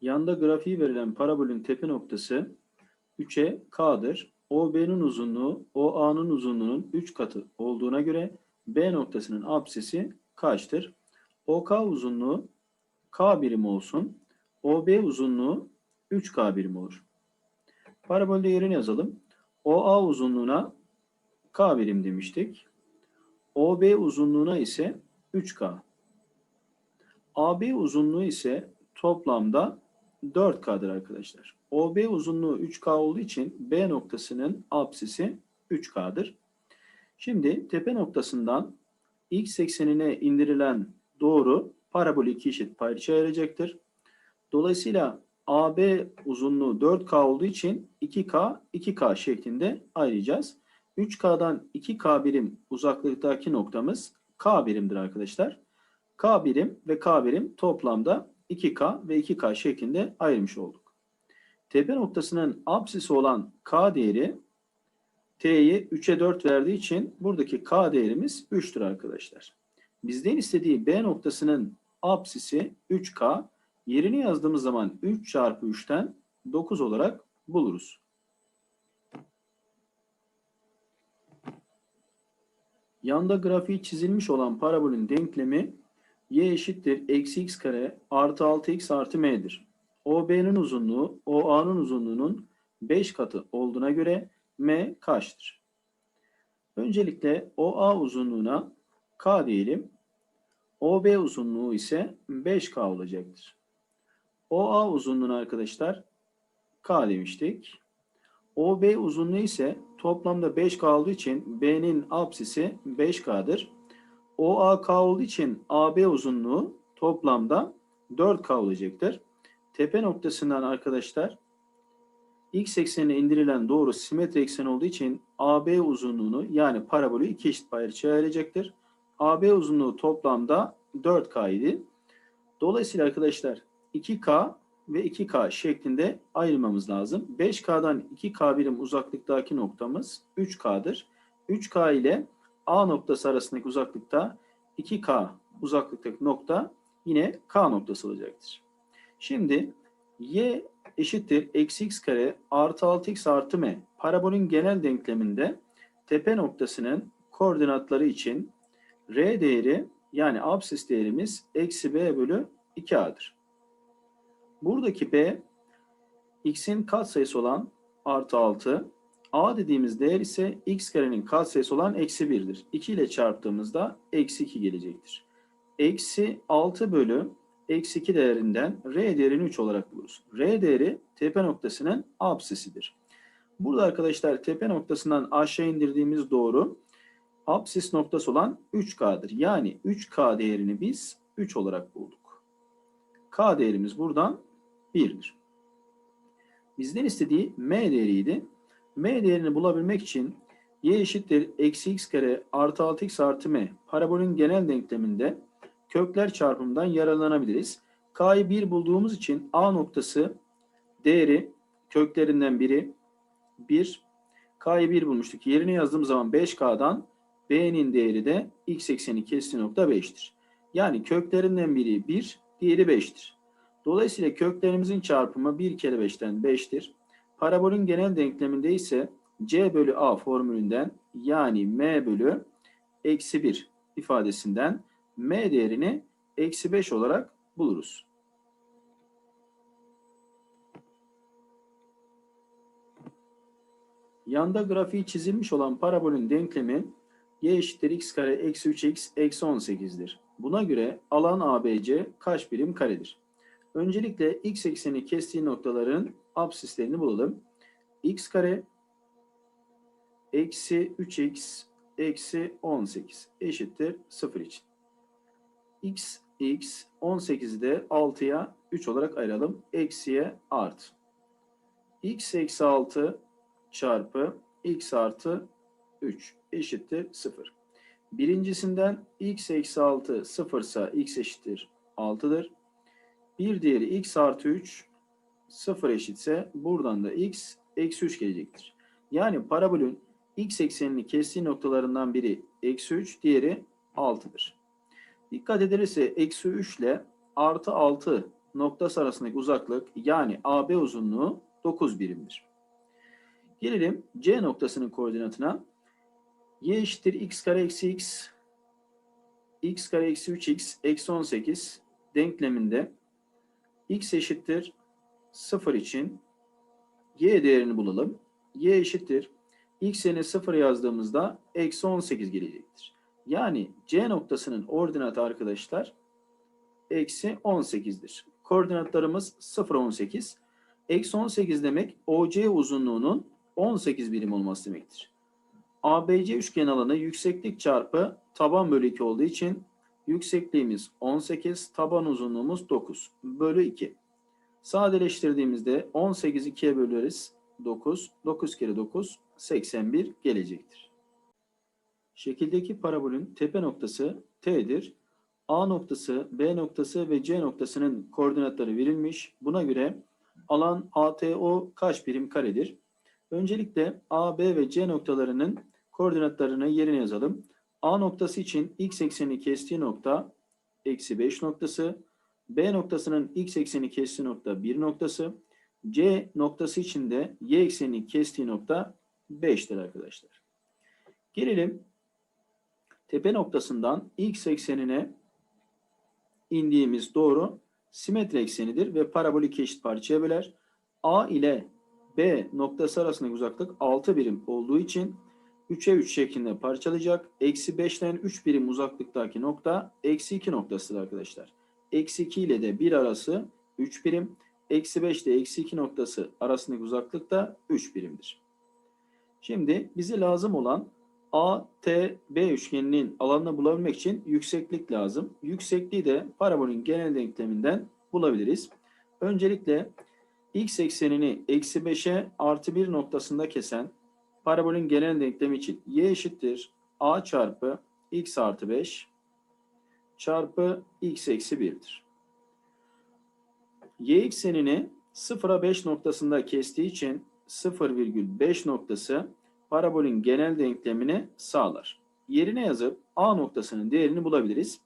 Yanda grafiği verilen parabolün tepe noktası 3'e K'dır. OB'nin uzunluğu OA'nın uzunluğunun 3 katı olduğuna göre B noktasının apsisi kaçtır? OK uzunluğu K birim olsun. OB uzunluğu 3K birim olur. Parabolde yerini yazalım. OA uzunluğuna K birim demiştik. OB uzunluğuna ise 3K. AB uzunluğu ise toplamda 4K'dır arkadaşlar. OB uzunluğu 3K olduğu için B noktasının apsisi 3K'dır. Şimdi tepe noktasından x eksenine indirilen doğru parabolü iki eşit parçaya ayıracaktır. Dolayısıyla AB uzunluğu 4K olduğu için 2K, 2K şeklinde ayıracağız. 3K'dan 2K birim uzaklıktaki noktamız K birimdir arkadaşlar. K birim ve K birim toplamda 2K ve 2K şeklinde ayırmış olduk. Tepe noktasının apsisi olan K değeri T'yi 3'e 4 verdiği için buradaki K değerimiz 3'tür arkadaşlar. Bizden istediği B noktasının apsisi 3K. Yerini yazdığımız zaman 3 çarpı 3'ten 9 olarak buluruz. Yanda grafiği çizilmiş olan parabolün denklemi y eşittir eksi x kare artı 6x artı m'dir. OB'nin uzunluğu OA'nın uzunluğunun 5 katı olduğuna göre m kaçtır? Öncelikle OA uzunluğuna k diyelim. OB uzunluğu ise 5k olacaktır. OA uzunluğuna arkadaşlar k demiştik. OB uzunluğu ise toplamda 5k olduğu için B'nin apsisi 5k'dır. OAK olduğu için AB uzunluğu toplamda 4K olacaktır. Tepe noktasından arkadaşlar x eksenine indirilen doğru simetri eksen olduğu için AB uzunluğunu yani parabolü iki eşit parçaya ayıracaktır. AB uzunluğu toplamda 4K idi. Dolayısıyla arkadaşlar 2K ve 2K şeklinde ayırmamız lazım. 5K'dan 2K birim uzaklıktaki noktamız 3K'dır. 3K ile A noktası arasındaki uzaklıkta 2K uzaklıktaki nokta yine K noktası olacaktır. Şimdi y eşittir eksi x kare artı 6x artı m parabolün genel denkleminde tepe noktasının koordinatları için r değeri yani absis değerimiz eksi b bölü 2a'dır. Buradaki b x'in katsayısı olan artı 6 A dediğimiz değer ise x karenin katsayısı olan eksi 1'dir. 2 ile çarptığımızda eksi 2 gelecektir. Eksi 6 bölü eksi 2 değerinden r değerini 3 olarak buluruz. R değeri tepe noktasının apsisidir. Burada arkadaşlar tepe noktasından aşağı indirdiğimiz doğru apsis noktası olan 3K'dır. Yani 3K değerini biz 3 olarak bulduk. K değerimiz buradan 1'dir. Bizden istediği M değeriydi. M değerini bulabilmek için y eşittir eksi x kare artı 6x artı m parabolün genel denkleminde kökler çarpımından yararlanabiliriz. K'yı 1 bulduğumuz için A noktası değeri köklerinden biri 1. K'yı 1 bulmuştuk. Yerini yazdığım zaman 5K'dan B'nin değeri de x ekseni kestiği nokta 5'tir. Yani köklerinden biri 1, diğeri 5'tir. Dolayısıyla köklerimizin çarpımı 1 kere 5'ten 5'tir. Parabolün genel denkleminde ise c bölü a formülünden yani m bölü eksi 1 ifadesinden m değerini eksi 5 olarak buluruz. Yanda grafiği çizilmiş olan parabolün denklemi y eşittir x kare eksi 3x eksi 18'dir. Buna göre alan ABC kaç birim karedir? Öncelikle x ekseni kestiği noktaların absislerini bulalım. x kare eksi 3x eksi 18 eşittir 0 için. x, x 18'i de 6'ya 3 olarak ayıralım. Eksiye art. x eksi 6 çarpı x artı 3 eşittir 0. Birincisinden x eksi 6 0 ise x eşittir 6'dır. Bir diğeri x artı 3 0 eşitse buradan da x eksi 3 gelecektir. Yani parabolün x eksenini kestiği noktalarından biri eksi 3, diğeri 6'dır. Dikkat edilirse eksi 3 ile artı 6 noktası arasındaki uzaklık yani AB uzunluğu 9 birimdir. Gelelim C noktasının koordinatına. Y eşittir x kare eksi x, x kare eksi 3x, eksi 18 denkleminde x eşittir 0 için y değerini bulalım. y eşittir x yerine 0 yazdığımızda eksi 18 gelecektir. Yani C noktasının ordinatı arkadaşlar eksi 18'dir. Koordinatlarımız 0, 18. Eksi 18 demek OC uzunluğunun 18 birim olması demektir. ABC üçgen alanı yükseklik çarpı taban bölü 2 olduğu için yüksekliğimiz 18, taban uzunluğumuz 9 bölü 2. Sadeleştirdiğimizde 18 2'ye böleriz. 9, 9 kere 9, 81 gelecektir. Şekildeki parabolün tepe noktası T'dir. A noktası, B noktası ve C noktasının koordinatları verilmiş. Buna göre alan ATO kaç birim karedir? Öncelikle A, B ve C noktalarının koordinatlarını yerine yazalım. A noktası için x eksenini kestiği nokta eksi 5 noktası. B noktasının x eksenini kestiği nokta 1 noktası. C noktası için de y eksenini kestiği nokta 5'tir arkadaşlar. Gelelim tepe noktasından x eksenine indiğimiz doğru simetri eksenidir ve parabol iki eşit parçaya böler. A ile B noktası arasındaki uzaklık 6 birim olduğu için 3'e 3 şeklinde parçalayacak. Eksi 5'ten 3 birim uzaklıktaki nokta eksi 2 noktasıdır arkadaşlar. Eksi 2 ile de 1 arası 3 birim. Eksi 5 ile eksi 2 noktası arasındaki uzaklık da 3 birimdir. Şimdi bize lazım olan A, T, B üçgeninin alanını bulabilmek için yükseklik lazım. Yüksekliği de parabolün genel denkleminden bulabiliriz. Öncelikle x eksenini eksi 5'e artı 1 noktasında kesen parabolün genel denklemi için y eşittir a çarpı x artı 5 çarpı x eksi 1'dir. y eksenini 0'a 5 noktasında kestiği için 0,5 noktası parabolün genel denklemini sağlar. Yerine yazıp a noktasının değerini bulabiliriz.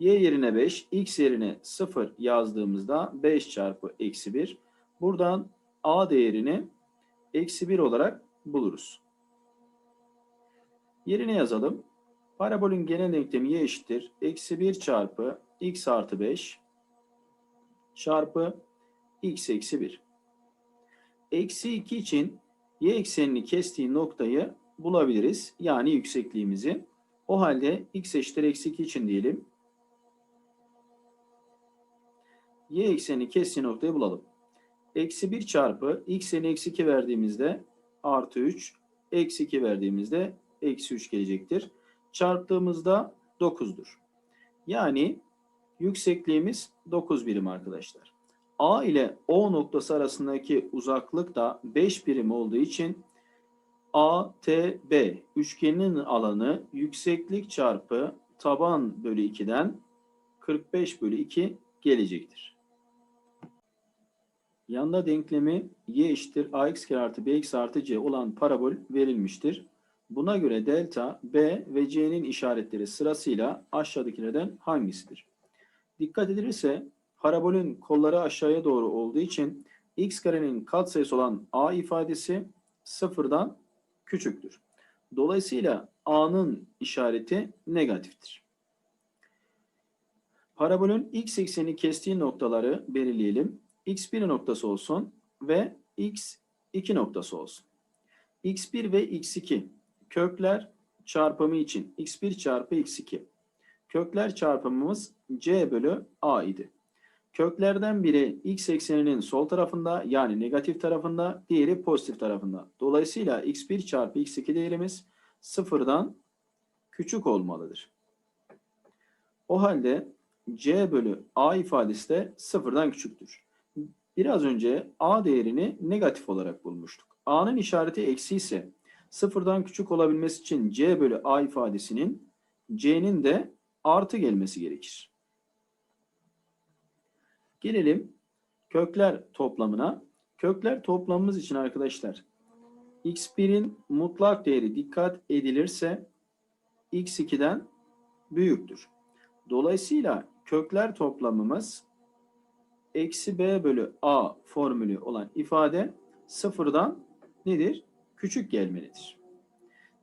y yerine 5, x yerine 0 yazdığımızda 5 çarpı eksi 1. Buradan a değerini eksi 1 olarak buluruz. Yerine yazalım. Parabolün genel denklemi y eşittir. Eksi 1 çarpı x artı 5 çarpı x eksi 1. Eksi 2 için y eksenini kestiği noktayı bulabiliriz. Yani yüksekliğimizi. O halde x eşittir eksi 2 için diyelim. Y eksenini kestiği noktayı bulalım. Eksi 1 çarpı x'ini eksi 2 verdiğimizde artı 3, eksi 2 verdiğimizde eksi 3 gelecektir. Çarptığımızda 9'dur. Yani yüksekliğimiz 9 birim arkadaşlar. A ile O noktası arasındaki uzaklık da 5 birim olduğu için ATB üçgeninin alanı yükseklik çarpı taban bölü 2'den 45 bölü 2 gelecektir. Yanda denklemi y eşittir ax kare artı bx artı c olan parabol verilmiştir. Buna göre delta, b ve c'nin işaretleri sırasıyla aşağıdakilerden hangisidir? Dikkat edilirse parabolün kolları aşağıya doğru olduğu için x karenin katsayısı olan a ifadesi sıfırdan küçüktür. Dolayısıyla a'nın işareti negatiftir. Parabolün x ekseni kestiği noktaları belirleyelim. X1 noktası olsun ve x2 noktası olsun. x1 ve x2 kökler çarpımı için x1 çarpı x2. Kökler çarpımımız c bölü a idi. Köklerden biri x ekseninin sol tarafında yani negatif tarafında, diğeri pozitif tarafında. Dolayısıyla x1 çarpı x2 değerimiz sıfırdan küçük olmalıdır. O halde c bölü a ifadesi de sıfırdan küçüktür. Biraz önce a değerini negatif olarak bulmuştuk. a'nın işareti eksi ise sıfırdan küçük olabilmesi için c bölü a ifadesinin c'nin de artı gelmesi gerekir. Gelelim kökler toplamına. Kökler toplamımız için arkadaşlar x1'in mutlak değeri dikkat edilirse x2'den büyüktür. Dolayısıyla kökler toplamımız eksi b bölü a formülü olan ifade sıfırdan nedir? Küçük gelmelidir.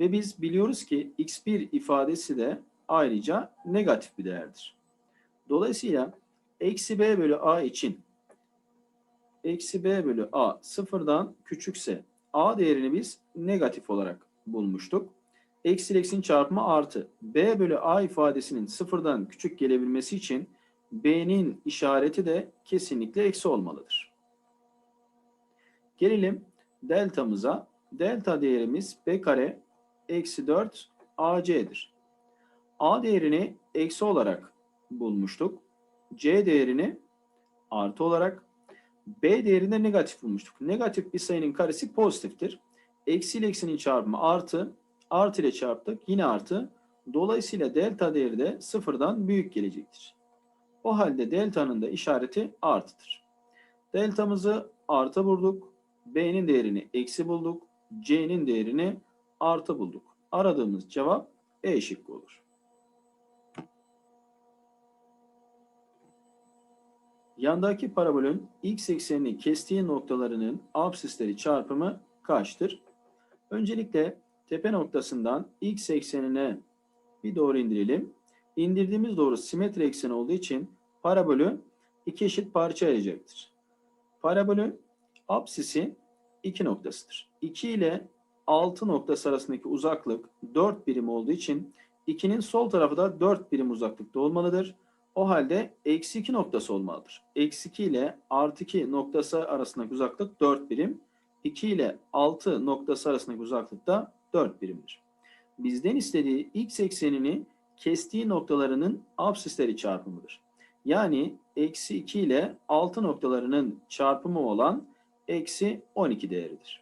Ve biz biliyoruz ki x1 ifadesi de ayrıca negatif bir değerdir. Dolayısıyla eksi b bölü a için eksi b bölü a sıfırdan küçükse a değerini biz negatif olarak bulmuştuk. Eksi eksinin çarpımı artı. b bölü a ifadesinin sıfırdan küçük gelebilmesi için b'nin işareti de kesinlikle eksi olmalıdır. Gelelim deltamıza. Delta değerimiz b kare eksi 4 ac'dir. a değerini eksi olarak bulmuştuk. c değerini artı olarak b değerinde negatif bulmuştuk. Negatif bir sayının karesi pozitiftir. Eksi ile eksinin çarpımı artı, artı ile çarptık yine artı. Dolayısıyla delta değeri de sıfırdan büyük gelecektir. O halde delta'nın da işareti artıdır. Deltamızı artı bulduk. B'nin değerini eksi bulduk. C'nin değerini artı bulduk. Aradığımız cevap E şıkkı olur. Yandaki parabolün x eksenini kestiği noktalarının absisleri çarpımı kaçtır? Öncelikle tepe noktasından x eksenine bir doğru indirelim. İndirdiğimiz doğru simetri ekseni olduğu için parabolü iki eşit parça ayıracaktır. Parabolün apsisi 2 noktasıdır. 2 ile 6 noktası arasındaki uzaklık 4 birim olduğu için 2'nin sol tarafı da 4 birim uzaklıkta olmalıdır. O halde eksi 2 noktası olmalıdır. Eksi 2 ile artı 2 noktası arasındaki uzaklık 4 birim. 2 ile 6 noktası arasındaki uzaklık da 4 birimdir. Bizden istediği x eksenini kestiği noktalarının absisleri çarpımıdır. Yani eksi 2 ile 6 noktalarının çarpımı olan eksi 12 değeridir.